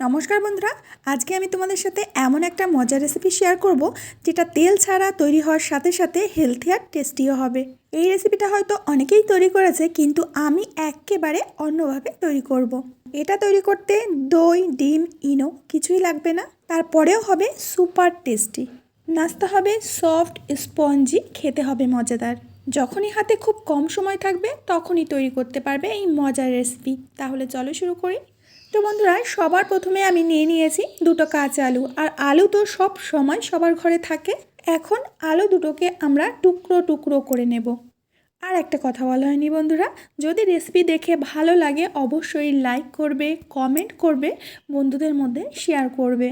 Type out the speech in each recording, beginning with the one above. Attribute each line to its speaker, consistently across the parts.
Speaker 1: নমস্কার বন্ধুরা, আজকে আমি তোমাদের সাথে এমন একটা মজার রেসিপি শেয়ার করব, যেটা তেল ছাড়া তৈরি হওয়ার সাথে সাথে হেলথি আর টেস্টিও হবে। এই রেসিপিটা হয়তো অনেকেই তৈরি করেছে, কিন্তু আমি একেবারে অন্যভাবে তৈরি করব। এটা তৈরি করতে দই, ডিম, ইনো কিছুই লাগবে না। তারপরেও হবে সুপার টেস্টি নাস্তা হবে সফট স্পঞ্জি খেতে হবে মজাদার। যখনই হাতে খুব কম সময় থাকবে, তখনই তৈরি করতে পারবে এই মজার রেসিপি তাহলে চলো শুরু করি। তো বন্ধুরা, সবার প্রথমে আমি নিয়ে নিয়েছি দুটো কাঁচা আলু। আর আলু তো সব সময় সবার ঘরে থাকে। এখন আলু দুটোকে আমরা টুকরো টুকরো করে নেব। আর একটা কথা বলা হয়নি বন্ধুরা, যদি রেসিপি দেখে ভালো লাগে অবশ্যই লাইক করবে কমেন্ট করবে, বন্ধুদের মধ্যে শেয়ার করবে।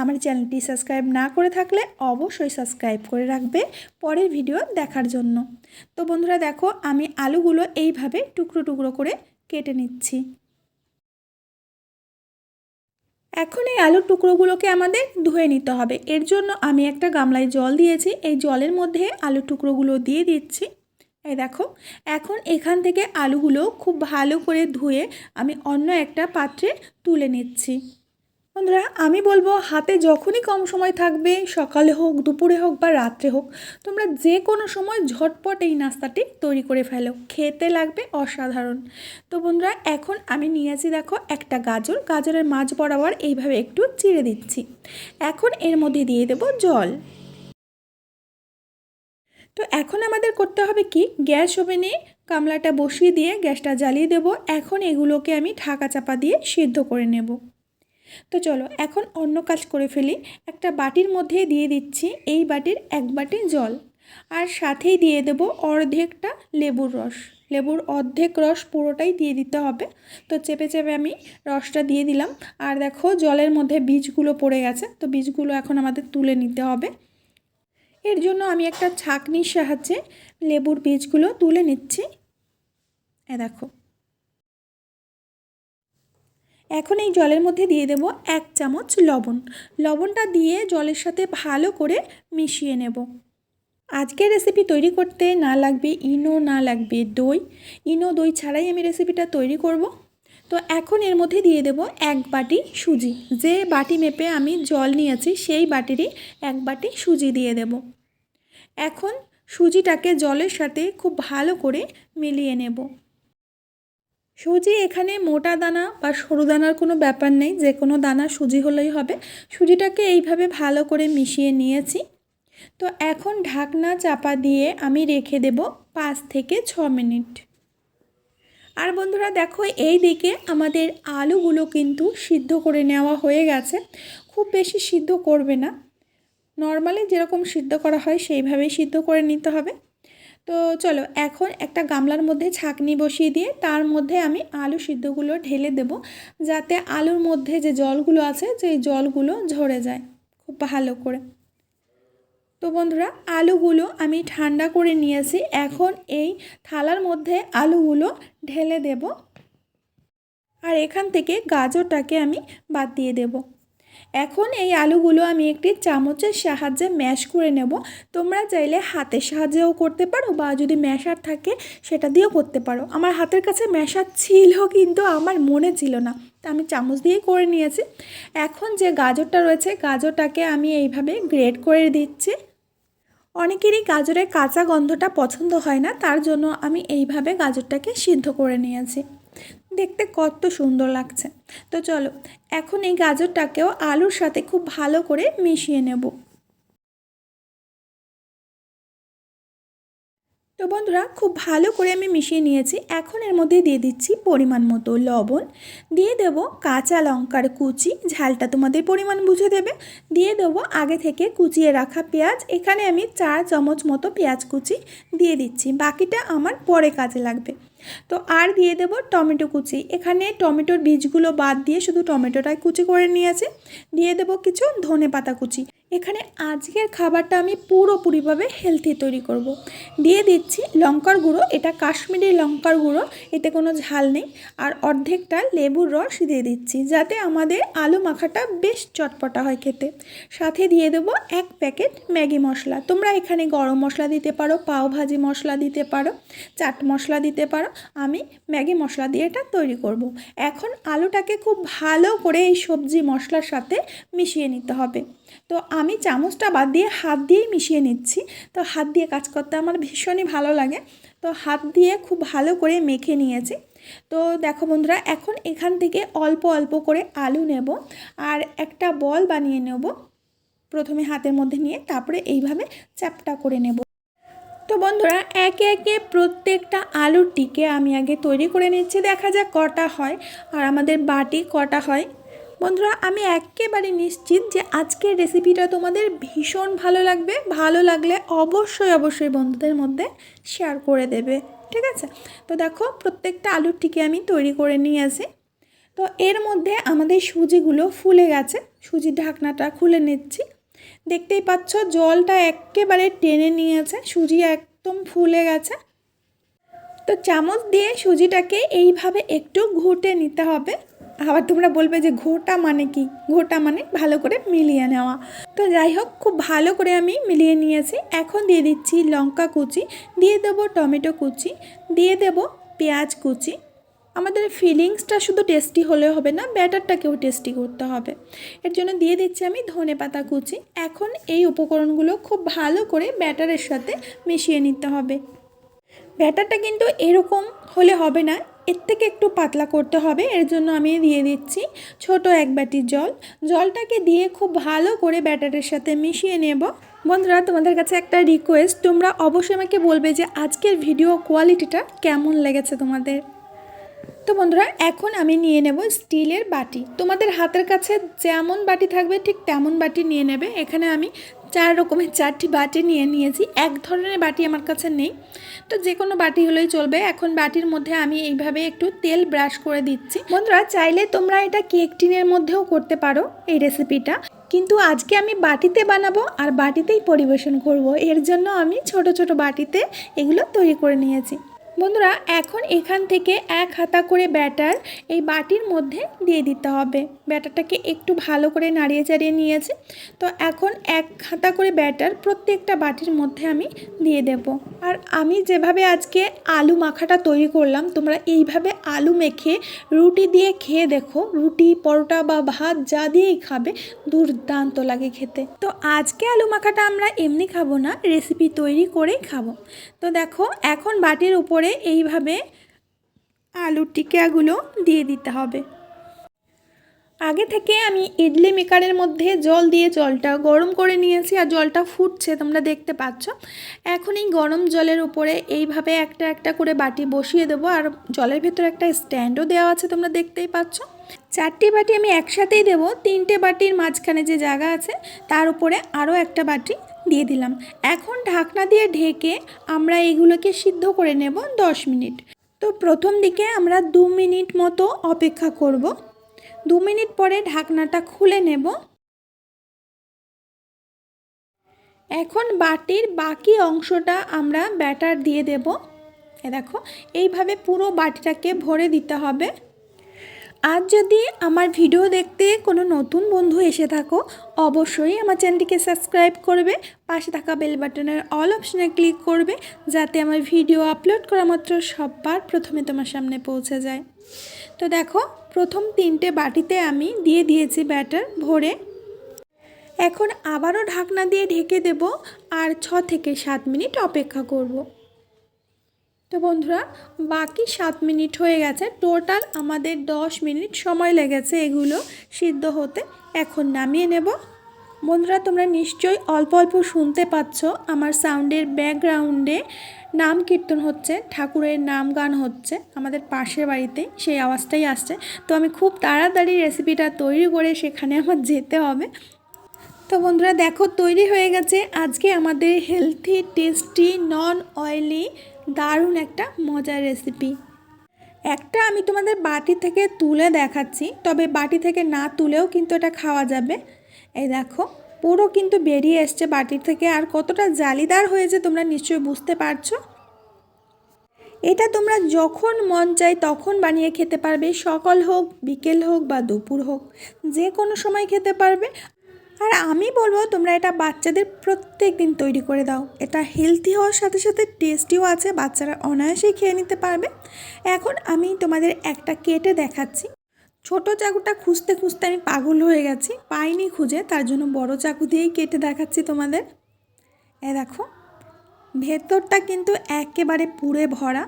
Speaker 1: আমার চ্যানেলটি সাবস্ক্রাইব না করে থাকলে অবশ্যই সাবস্ক্রাইব করে রাখবে পরের ভিডিও দেখার জন্য। তো বন্ধুরা দেখো, আমি আলুগুলো এইভাবে টুকরো টুকরো করে কেটে নিচ্ছি। এখন এই আলুর টুকরোগুলোকে আমাদের ধুয়ে নিতে হবে। এর জন্য আমি একটা গামলায় জল দিয়েছি। এই জলের মধ্যে আলুর টুকরোগুলো দিয়ে দিচ্ছি। এই দেখো, এখন এখান থেকে আলুগুলো খুব ভালো করে ধুয়ে আমি অন্য একটা পাত্রে তুলে নিচ্ছি। বন্ধুরা, আমি বলব হাতে যখনই কম সময় থাকবে, সকালে হোক, দুপুরে হোক বা রাত্রে হোক, তোমরা যে কোনো সময় ঝটপট এই নাস্তাটি তৈরি করে ফেলো। খেতে লাগবে অসাধারণ। তো বন্ধুরা, এখন আমি নিয়ে নিয়েছি দেখো একটা গাজর। গাজরের মাছ বরাবর এইভাবে একটু চিড়ে দিচ্ছি। এখন এর মধ্যে দিয়ে দেব জল। তো এখন আমাদের করতে হবে কি? গ্যাস ওভেনে কামলাটা বসিয়ে দিয়ে গ্যাসটা জ্বালিয়ে দেব। এখন এগুলোকে আমি ঢাকা চাপা দিয়ে সিদ্ধ করে নেব। তো চলো এখন অন্য কাজ করে ফেলি। একটা বাটির মধ্যে দিয়ে দিচ্ছি এই বাটির এক বাটি জল। আর সাথেই দিয়ে দেব অর্ধেকটা লেবুর রস। লেবুর অর্ধেক রস পুরোটাই দিয়ে দিতে হবে। তো চেপে চেপে আমি রসটা দিয়ে দিলাম। আর দেখো জলের মধ্যে বীজগুলো পড়ে গেছে। তো বীজগুলো এখন আমাদের তুলে নিতে হবে। এর জন্য আমি একটা ছাকনির সাহায্যে লেবুর বীজগুলো তুলে নিচ্ছি। এ দেখো। এখন এই জলের মধ্যে দিয়ে দেব এক চামচ লবণ। লবণটা দিয়ে জলের সাথে ভালো করে মিশিয়ে নেব। আজকের রেসিপি তৈরি করতে না লাগবে ইনো, না লাগবে দই। ইনো, দই ছাড়াই আমি রেসিপিটা তৈরি করব। তো এখন এর মধ্যে দিয়ে দেব এক বাটি সুজি। যে বাটি মেপে আমি জল নিয়েছি সেই বাটিরই এক বাটি সুজি দিয়ে দেব। এখন সুজিটাকে জলের সাথে খুব ভালো করে মিলিয়ে নেব। সুজি এখানে মোটা দানা বা সরু দানার কোনো ব্যাপার নেই, যে কোনো দানা সুজি হলেই হবে। সুজিটাকে এইভাবে ভালো করে মিশিয়ে নিয়েছি। তো এখন ঢাকনা চাপা দিয়ে আমি রেখে দেব পাঁচ থেকে ছ মিনিট। আর বন্ধুরা দেখো, এই দিকে আমাদের আলুগুলো কিন্তু সিদ্ধ করে নেওয়া হয়ে গেছে। খুব বেশি সিদ্ধ করবে না। নর্মালি যেরকম সিদ্ধ করা হয়, সেইভাবেই সিদ্ধ করে নিতে হবে। তো চলো, এখন একটা গামলার মধ্যে ছাকনি বসিয়ে দিয়ে তার মধ্যে আমি আলু সিদ্ধগুলো ঢেলে দেব, যাতে আলুর মধ্যে যে জলগুলো আছে সেই জলগুলো ঝরে যায়, খুব ভালো করে। তো বন্ধুরা, আলুগুলো আমি ঠান্ডা করে নিয়েছি, এখন এই থালার মধ্যে আলুগুলো ঢেলে দেব। আর এখান থেকে গাজরটাকে আমি বাদ দিয়ে দেবো। এখন এই আলুগুলো আমি একটি চামচের সাহায্যে ম্যাশ করে নেব। তোমরা চাইলে হাতের সাহায্যেও করতে পারো বা যদি ম্যাশার থাকে সেটা দিয়েও করতে পারো। আমার হাতের কাছে ম্যাশার ছিল কিন্তু আমার মনে ছিল না। তা আমি চামচ দিয়েই করে নিয়েছি। এখন যে গাজরটা রয়েছে, গাজরটাকে আমি এইভাবে গ্রেড করে দিচ্ছি। অনেকেরই গাজরের কাঁচা গন্ধটা পছন্দ হয় না, তার জন্য আমি এইভাবে গাজরটাকে সিদ্ধ করে নিয়েছি। দেখতে কত সুন্দর লাগছে। তো চলো, এখন এই গাজরটাকেও আলুর সাথে খুব ভালো করে মিশিয়ে নেব। তো বন্ধুরা, খুব ভালো করে আমি মিশিয়ে নিয়েছি। এখন এর মধ্যে দিয়ে দিচ্ছি পরিমাণ মতো লবণ। দিয়ে দেব কাঁচা লঙ্কার কুচি। ঝালটা তোমাদের পরিমাণ বুঝে দেবে। দিয়ে দেবো আগে থেকে কুচিয়ে রাখা পেঁয়াজ। এখানে আমি চার চামচ মতো পেঁয়াজ কুচি দিয়ে দিচ্ছি। বাকিটা আমার পরে কাজে লাগবে। তো আর দিয়ে দেব টমেটো কুচি। এখানে টমেটোর বীজগুলো বাদ দিয়ে শুধু টমেটোটাই কুচি করে নিয়েছে। দিয়ে দেব কিছু ধনে পাতা কুচি। এখানে আজকের খাবারটা আমি পুরোপুরিভাবে হেলথি তৈরি করব। দিয়ে দিচ্ছি লঙ্কার গুঁড়ো, এটা কাশ্মীরি লঙ্কার গুঁড়ো, এতে কোনো ঝাল নেই। আর অর্ধেকটা লেবুর রস দিয়ে দিচ্ছি, যাতে আমাদের আলু মাখাটা বেশ চটপটা হয় খেতে। সাথে দিয়ে দেবো এক প্যাকেট ম্যাগি মশলা। তোমরা এখানে গরম মশলা দিতে পারো, পাও ভাজি মশলা দিতে পারো, চাট মশলা দিতে পারো। আমি ম্যাগি মশলা দিয়ে এটা তৈরি করব। এখন আলুটাকে খুব ভালো করে এই সবজি মশলার সাথে মিশিয়ে নিতে হবে। তো আমি চামচটা বাদ দিয়ে হাত দিয়েই মিশিয়ে নিচ্ছি। তো হাত দিয়ে কাজ করতে আমার ভীষণই ভালো লাগে। তো হাত দিয়ে খুব ভালো করে মেখে নিয়েছি। তো দেখো বন্ধুরা, এখন এখান থেকে অল্প অল্প করে আলু নেব আর একটা বল বানিয়ে নেব প্রথমে হাতের মধ্যে নিয়ে, তারপরে এইভাবে চ্যাপটা করে নেব। তো বন্ধুরা, একে একে প্রত্যেকটা আলুর টিকে আমি আগে তৈরি করে নিচ্ছি। দেখা যাক কটা হয়। আর আমাদের বাটি কটা হয়? বন্ধুরা, আমি একেবারে নিশ্চিত যে আজকের রেসিপিটা তোমাদের ভীষণ ভালো লাগবে, ভালো লাগলে অবশ্যই অবশ্যই বন্ধুদের মধ্যে শেয়ার করে দেবে, ঠিক আছে? তো দেখো, প্রত্যেকটা আলুর টিকে আমি তৈরি করে নিয়ে আসি। তো এর মধ্যে আমাদের সুজিগুলো ফুলে গেছে, সুজির ঢাকনাটা খুলে নিচ্ছি। দেখতেই পাচ্ছ, জলটা একেবারে টেনে নিয়েছে, সুজি একদম ফুলে গেছে। তো চামচ দিয়ে সুজিটাকে এইভাবে একটু ঘুটে নিতে হবে। আবার তোমরা বলবে যে ঘোটা মানে কি? ঘোটা মানে ভালো করে মিলিয়ে নেওয়া। তো যাই হোক, খুব ভালো করে আমি মিলিয়ে নিয়েছি। এখন দিয়ে দিচ্ছি লঙ্কা কুচি, দিয়ে দেবো টমেটো কুচি, দিয়ে দেবো পেঁয়াজ কুচি। আমাদের ফিলিংসটা শুধু টেস্টি হলে হবে না, ব্যাটারটাকেও টেস্টি করতে হবে। এর জন্য দিয়ে দিচ্ছি আমি ধনে পাতা কুচি। এখন এই উপকরণগুলো খুব ভালো করে ব্যাটারের সাথে মিশিয়ে নিতে হবে। ব্যাটারটা কিন্তু এরকম হলে হবে না এর থেকে একটু পাতলা করতে হবে, এর জন্য আমি দিয়ে দিচ্ছি ছোট এক বাটি জল। জলটাকে দিয়ে খুব ভালো করে ব্যাটারের সাথে মিশিয়ে নেব। বন্ধুরা, তোমাদের কাছে একটা রিকোয়েস্ট তোমরা অবশ্যই আমাকে বলবে যে আজকের ভিডিও কোয়ালিটিটা কেমন লেগেছে তোমাদের। তো বন্ধুরা, এখন আমি নিয়ে নেব স্টিলের বাটি। তোমাদের হাতের কাছে যেমন বাটি থাকবে, ঠিক তেমন বাটি নিয়ে নেবে। এখানে আমি চার রকমের চারটি বাটি নিয়ে নিয়েছি। এক ধরনের বাটি আমার কাছে নেই। তো যে কোনো বাটি হলেই চলবে। এখন বাটির মধ্যে আমি এইভাবে একটু তেল ব্রাশ করে দিচ্ছি। বন্ধুরা, চাইলে তোমরা এটা কেক টিনের মধ্যেও করতে পারো এই রেসিপিটা। কিন্তু আজকে আমি বাটিতে বানাবো আর বাটিতেই পরিবেশন করব। এর জন্য আমি ছোট ছোট বাটিতে এগুলো তৈরি করে নিয়েছি। বন্ধুরা, এখন এখান থেকে এক হাতা করে ব্যাটার এই বাটির মধ্যে দিয়ে দিতে হবে। ব্যাটারটাকে একটু ভালো করে নাড়িয়ে চাড়িয়ে নিয়েছে। তো এখন এক হাতা করে ব্যাটার প্রত্যেকটা বাটির মধ্যে আমি দিয়ে দেব। আর আমি যেভাবে আজকে আলু মাখাটা তৈরি করলাম, তোমরা এইভাবে আলু মেখে রুটি দিয়ে খেয়ে দেখো। রুটি, পরোটা বা ভাত যা দিয়েই খাবে, দুর্দান্ত লাগে খেতে। তো আজকে আলু মাখাটা আমরা এমনি খাব না রেসিপি তৈরি করেই খাব। তো দেখো, এখন বাটির উপরে এইভাবে আলুর টিকাগুলো দিয়ে দিতে হবে। আগে থেকে আমি ইডলি মেকারের মধ্যে জল দিয়ে জলটা গরম করে নিয়েছি আর জলটা ফুটছে, তোমরা দেখতে পাচ্ছ। এখন এই গরম জলের উপরে এইভাবে একটা একটা করে বাটি বসিয়ে দেবো আর জলের ভেতরে একটা স্ট্যান্ডও দেওয়া আছে, তোমরা দেখতেই পাচ্ছ। চারটি বাটি আমি একসাথেই দেবো, তিনটে বাটির মাঝখানে যে জায়গা আছে, তার উপরে আরও একটা বাটি দিয়ে দিলাম। এখন ঢাকনা দিয়ে ঢেকে আমরা এগুলোকে সিদ্ধ করে নেব দশ মিনিট। তো প্রথম দিকে আমরা দু মিনিট মতো অপেক্ষা করব। দু মিনিট পরে ঢাকনাটা খুলে নেব। এখন বাটির বাকি অংশটা আমরা ব্যাটার দিয়ে দেব। এ দেখো, এইভাবে পুরো বাটিটাকে ভরে দিতে হবে। আজ যদি আমার ভিডিও দেখতে কোনো নতুন বন্ধু এসে থাকো, অবশ্যই আমার চ্যানেলটিকে সাবস্ক্রাইব করবে, পাশে থাকা বেল বাটনের অল অপশনে ক্লিক করবে, যাতে আমার ভিডিও আপলোড করা মাত্র সববার প্রথমে তোমার সামনে পৌঁছে যায়। তো দেখো, প্রথম তিনটে বাটিতে আমি দিয়ে দিয়েছি ব্যাটার ভরে। এখন আবারও ঢাকনা দিয়ে ঢেকে দেব, আর ছ থেকে সাত মিনিট অপেক্ষা করব। তো বন্ধুরা, বাকি সাত মিনিট হয়ে গেছে। টোটাল আমাদের দশ মিনিট সময় লেগেছে এগুলো সিদ্ধ হতে। এখন নামিয়ে নেব। বন্ধুরা, তোমরা নিশ্চয়ই অল্প অল্প শুনতে পাচ্ছ আমার সাউন্ডের ব্যাকগ্রাউন্ডে নাম কীর্তন হচ্ছে, ঠাকুরের নাম গান হচ্ছে আমাদের পাশের বাড়িতে, সেই আওয়াজটাই আসছে। তো আমি খুব তাড়াতাড়ি রেসিপিটা তৈরি করে সেখানে আমার যেতে হবে। তো বন্ধুরা, দেখো তৈরি হয়ে গেছে। আজকে আমাদের হেলথি টেস্টি নন অয়েলি দারুণ একটা মজার রেসিপি একটা আমি তোমাদের বাটি থেকে তুলে দেখাচ্ছি, তবে বাটি থেকে না তুলেও কিন্তু এটা খাওয়া যাবে। এই দেখো, পুরো কিন্তু বেরিয়ে এসছে বাটির থেকে, আর কতটা জালিদার হয়েছে তোমরা নিশ্চয়ই বুঝতে পারছ। এটা তোমরা যখন মন চায় তখন বানিয়ে খেতে পারবে, সকাল হোক, বিকেল হোক বা দুপুর হোক, যে কোনো সময় খেতে পারবে। আর আমি বলব তোমরা এটা বাচ্চাদের প্রত্যেক দিন তৈরি করে দাও। এটা হেলদি হওয়ার সাথে সাথে টেস্টিও আছে, বাচ্চারা অনায়াসেই খেয়ে নিতে পারবে। এখন আমি তোমাদের একটা কেটে দেখাচ্ছি। ছোট চাকুটা খুঁজতে খুঁজতে আমি পাগল হয়ে গেছি, পাইনি খুঁজে, তার জন্য বড় চাকু দিয়েই কেটে দেখাচ্ছি তোমাদের। এ দেখো, ভেতরটা কিন্তু একেবারে পুড়ে ভরা,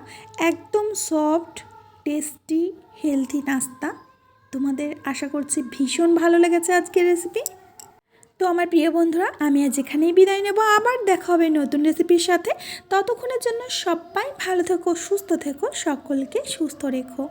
Speaker 1: একদম সফট টেস্টি হেলদি নাস্তা। তোমাদের আশা করছি ভীষণ ভালো লেগেছে আজকের রেসিপি তো আমার প্রিয় বন্ধুরা, আমি আজ এখানেই বিদায় নেব। আবার দেখা হবে নতুন রেসিপির সাথে। ততক্ষণের জন্য সবাই ভালো থেকো, সুস্থ থেকো, সকলকে সুস্থ রেখো।